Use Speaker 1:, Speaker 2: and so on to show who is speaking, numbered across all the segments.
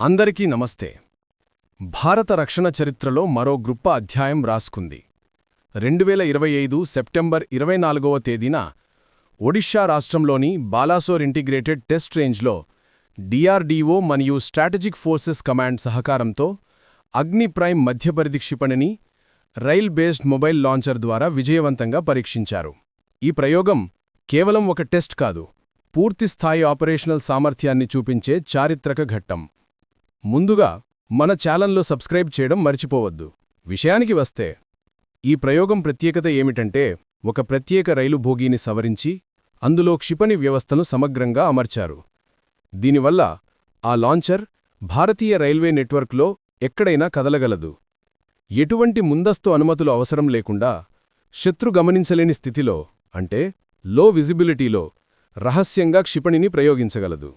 Speaker 1: అందరికీ నమస్తే. భారత రక్షణ చరిత్రలో మరో గొప్ప అధ్యాయం రాసుకుంది. రెండువేల ఇరవై ఐదు సెప్టెంబర్ ఇరవై నాలుగవ తేదీన ఒడిషా రాష్ట్రంలోని బాలాసోర్ ఇంటిగ్రేటెడ్ టెస్ట్ రేంజ్లో డిఆర్డీఓ మరియు స్ట్రాటజిక్ ఫోర్సెస్ కమాండ్ సహకారంతో అగ్ని ప్రైమ్ మధ్యపరిధి క్షిపణిని రైల్ బేస్డ్ మొబైల్ లాంచర్ ద్వారా విజయవంతంగా పరీక్షించారు. ఈ ప్రయోగం కేవలం ఒక టెస్ట్ కాదు పూర్తిస్థాయి ఆపరేషనల్ సామర్థ్యాన్ని చూపించే చారిత్రక ఘట్టం. ముందుగా మన ఛానల్లో సబ్స్క్రైబ్ చేయడం మర్చిపోవద్దు. విషయానికి వస్తే ఈ ప్రయోగం ప్రత్యేకత ఏమిటంటే ఒక ప్రత్యేక రైలు భోగిని సవరించి అందులో క్షిపణి వ్యవస్థను సమగ్రంగా అమర్చారు. దీనివల్ల ఆ లాంచర్ భారతీయ రైల్వే నెట్వర్క్లో ఎక్కడైనా కదలగలదు. ఎటువంటి ముందస్తు అనుమతులు అవసరం లేకుండా శత్రు గమనించలేని స్థితిలో అంటే లో విజిబిలిటీలో రహస్యంగా క్షిపణిని ప్రయోగించగలదు.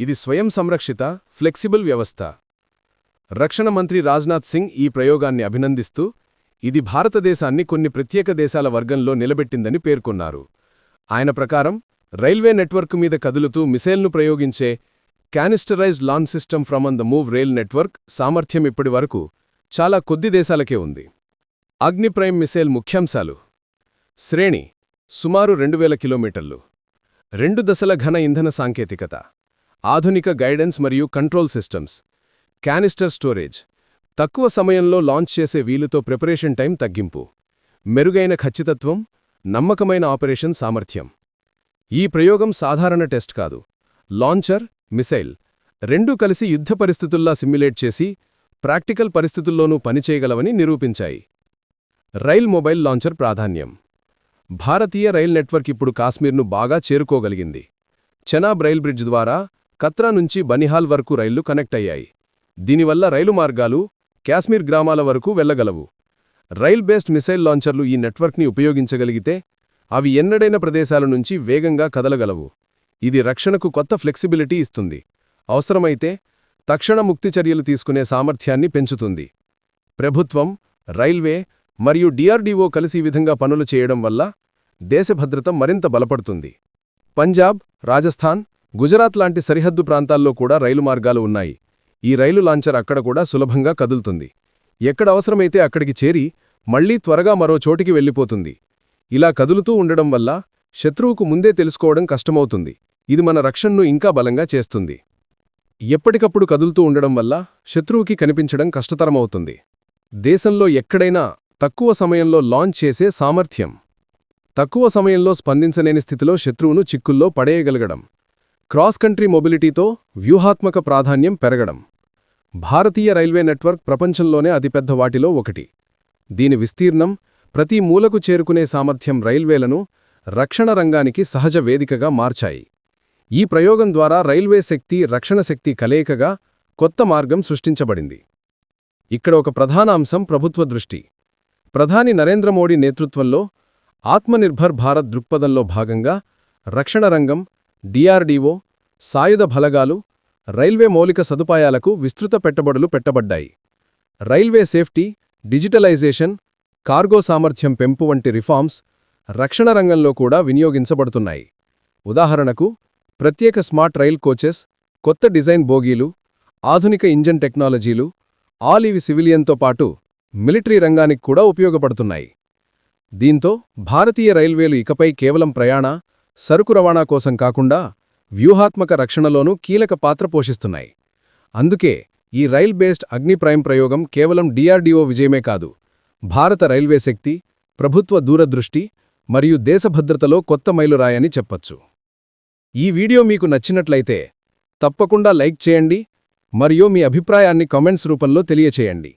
Speaker 1: ఇది స్వయం సంరక్షిత ఫ్లెక్సిబుల్ వ్యవస్థ. రక్షణ మంత్రి రాజ్నాథ్ సింగ్ ఈ ప్రయోగాన్ని అభినందిస్తూ ఇది భారతదేశాన్ని కొన్ని ప్రత్యేక దేశాల వర్గంలో నిలబెట్టిందని పేర్కొన్నారు. ఆయన ప్రకారం రైల్వే నెట్వర్క్ మీద కదులుతూ మిసైల్ను ప్రయోగించే canisterized launch system from on the move rail network సామర్థ్యం ఇప్పటి వరకు చాలా కొద్ది దేశాలకే ఉంది. అగ్నిప్రైమ్ మిసైల్ ముఖ్యాంశాలు. శ్రేణి సుమారు రెండు వేల కిలోమీటర్లు. రెండు దశల ఘన ఇంధన సాంకేతికత. ఆధునిక గైడెన్స్ మరియు కంట్రోల్ సిస్టమ్స్. Canister storage. తక్కువ సమయంలో లాంచ్ చేసే వీలుతో ప్రిపరేషన్ టైం తగ్గింపు. మెరుగైన ఖచ్చితత్వం నమ్మకమైన ఆపరేషన్ సామర్థ్యం. ఈ ప్రయోగం సాధారణ టెస్ట్ కాదు. లాంచర్ మిసైల్ రెండూ కలిసి యుద్ధ పరిస్థితుల్లా సిమ్యులేట్ చేసి ప్రాక్టికల్ పరిస్థితుల్లోనూ పనిచేయగలవని నిరూపించాయి. రైల్ మొబైల్ లాంచర్ ప్రాధాన్యం. భారతీయ రైల్ నెట్వర్క్ ఇప్పుడు కాశ్మీర్ను బాగా చేరుకోగలిగింది. చెనాబ్ రైల్ బ్రిడ్జ్ ద్వారా కత్రా నుంచి బనిహాల్ వరకు రైళ్ళు కనెక్ట్ అయ్యాయి దీనివల్ల రైలు మార్గాలు కాశ్మీర్ గ్రామాల వరకు వెళ్ళగలవు రైల్ బేస్డ్ మిసైల్ లాంచర్లు ఈ నెట్వర్క్ని ఉపయోగించగలిగితే అవి ఎన్నడైన ప్రదేశాల నుంచి వేగంగా కదలగలవు. ఇది రక్షణకు కొత్త ఫ్లెక్సిబిలిటీ ఇస్తుంది. అవసరమైతే తక్షణ ముక్తి చర్యలు తీసుకునే సామర్థ్యాన్ని పెంచుతుంది. ప్రభుత్వం రైల్వే మరియు డిఆర్డీఓ కలిసి ఈ విధంగా పనులు చేయడం వల్ల దేశభద్రత మరింత బలపడుతుంది. పంజాబ్ రాజస్థాన్ గుజరాత్ లాంటి సరిహద్దు ప్రాంతాల్లో కూడా రైలు మార్గాలు ఉన్నాయి. ఈ రైలు లాంచర్ అక్కడ కూడా సులభంగా కదులుతుంది. ఎక్కడ అవసరమైతే అక్కడికి చేరి మళ్ళీ త్వరగా మరో చోటికి వెళ్ళిపోతుంది. ఇలా కదులుతూ ఉండడం వల్ల శత్రువుకు ముందే తెలుసుకోవడం కష్టమవుతుంది. ఇది మన రక్షణను ఇంకా బలంగా చేస్తుంది. ఎప్పటికప్పుడు కదులుతూ ఉండడం వల్ల శత్రువుకి కనిపించడం కష్టతరమవుతుంది. దేశంలో ఎక్కడైనా తక్కువ సమయంలో లాంచ్ చేసే సామర్థ్యం. తక్కువ సమయంలో స్పందించలేని స్థితిలో శత్రువును చిక్కుల్లో పడేయగలగడం. క్రాస్ కంట్రీ మొబిలిటీతో వ్యూహాత్మక ప్రాధాన్యం పెరగడం. భారతీయ రైల్వే నెట్వర్క్ ప్రపంచంలోనే అతిపెద్ద వాటిలో ఒకటి. దీని విస్తీర్ణం ప్రతి మూలకు చేరుకునే సామర్థ్యం రైల్వేలను రక్షణ రంగానికి సహజ వేదికగా మార్చాయి. ఈ ప్రయోగం ద్వారా రైల్వే శక్తి రక్షణ శక్తి కలయికగా కొత్త మార్గం సృష్టించబడింది. ఇక్కడ ఒక ప్రధాన అంశం ప్రభుత్వ దృష్టి. ప్రధాని నరేంద్ర మోడీ నేతృత్వంలో ఆత్మనిర్భర్ భారత్ దృక్పథంలో భాగంగా రక్షణ రంగం డిఆర్డీఓ సాయుధ బలగాలు రైల్వే మౌలిక సదుపాయాలకు విస్తృత పెట్టుబడులు పెట్టబడ్డాయి. రైల్వే సేఫ్టీ డిజిటలైజేషన్ కార్గో సామర్థ్యం పెంపు వంటి రిఫార్మ్స్ రక్షణ రంగంలో కూడా వినియోగించబడుతున్నాయి. ఉదాహరణకు ప్రత్యేక స్మార్ట్ రైల్ కోచెస్ కొత్త డిజైన్ బోగీలు ఆధునిక ఇంజన్ టెక్నాలజీలు ఆల్ ఇవి సివిలియన్తో పాటు మిలిటరీ రంగానికి కూడా ఉపయోగపడుతున్నాయి. దీంతో భారతీయ రైల్వేలు ఇకపై కేవలం ప్రయాణ సరుకు రవాణా కోసం కాకుండా వ్యూహాత్మక రక్షణలోనూ కీలక పాత్ర పోషిస్తున్నాయి. అందుకే ఈ రైల్ బేస్డ్ అగ్ని ప్రైమ్ ప్రయోగం కేవలం డిఆర్డీఓ విజయమే కాదు భారత రైల్వే శక్తి ప్రభుత్వ దూరదృష్టి మరియు దేశభద్రతలో కొత్త మైలురాయని చెప్పచ్చు. ఈ వీడియో మీకు నచ్చినట్లయితే తప్పకుండా లైక్ చేయండి మరియు మీ అభిప్రాయాన్ని కామెంట్స్ రూపంలో తెలియచేయండి.